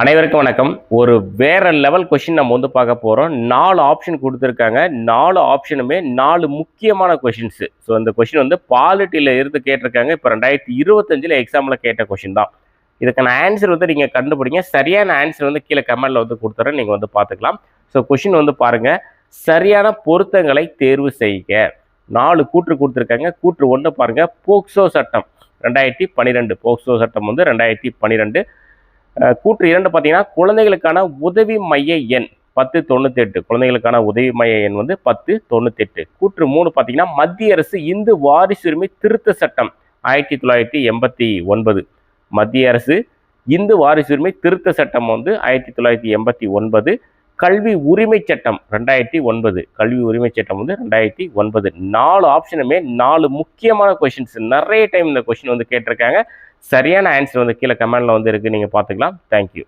அனைவருக்கும் வணக்கம். ஒரு வேற லெவல் கொஷின் நம்ம வந்து பார்க்க போகிறோம் நாலு ஆப்ஷன் கொடுத்துருக்காங்க. நாலு ஆப்ஷனுமே நாலு முக்கியமான கொஷின்ஸு ஸோ அந்த கொஷின் வந்து பாலிட்டியில் இருந்து கேட்டிருக்காங்க. இப்போ ரெண்டாயிரத்தி இருபத்தஞ்சில் எக்ஸாமில் கேட்ட கொஷின் தான். இதுக்கான ஆன்சர் வந்து நீங்கள் கண்டுபிடிங்க. சரியான ஆன்சர் வந்து கீழே கமெண்டில் வந்து கொடுத்துறேன். நீங்கள் வந்து பார்த்துக்கலாம். ஸோ கொஷின் வந்து பாருங்கள் சரியான பொருத்தங்களை தேர்வு செய்க. நாலு கூற்று கொடுத்துருக்காங்க. கூற்று ஒன்று பாருங்கள் போக்சோ சட்டம். ரெண்டாயிரத்தி பன்னிரெண்டு போக்சோ சட்டம் வந்து ரெண்டாயிரத்தி பன்னிரெண்டு கூற்று இரண்டு பார்த்தீங்கன்னா குழந்தைகளுக்கான உதவி மைய எண் பத்து தொண்ணூத்தெட்டு. குழந்தைகளுக்கான உதவி மைய எண் வந்து பத்து தொண்ணூத்தெட்டு. கூற்று மூணு பார்த்தீங்கன்னா மத்திய அரசு இந்து வாரிசுரிமை திருத்த சட்டம் ஆயிரத்தி தொள்ளாயிரத்தி எண்பத்தி ஒன்பது. மத்திய அரசு இந்து வாரிசுரிமை திருத்த சட்டம் வந்து ஆயிரத்தி தொள்ளாயிரத்தி எண்பத்தி ஒன்பது. கல்வி உரிமை சட்டம் ரெண்டாயிரத்தி ஒன்பது. கல்வி உரிமை சட்டம் வந்து ரெண்டாயிரத்தி ஒன்பது. நாலு ஆப்ஷனுமே நாலு முக்கியமான கொஷின்ஸ் நிறைய டைம் இந்த கொஷின் வந்து கேட்டிருக்காங்க. சரியான ஆன்சர் வந்து கீழே கமெண்டில் வந்து இருக்குது நீங்கள் பார்த்துக்கலாம். தேங்க்யூ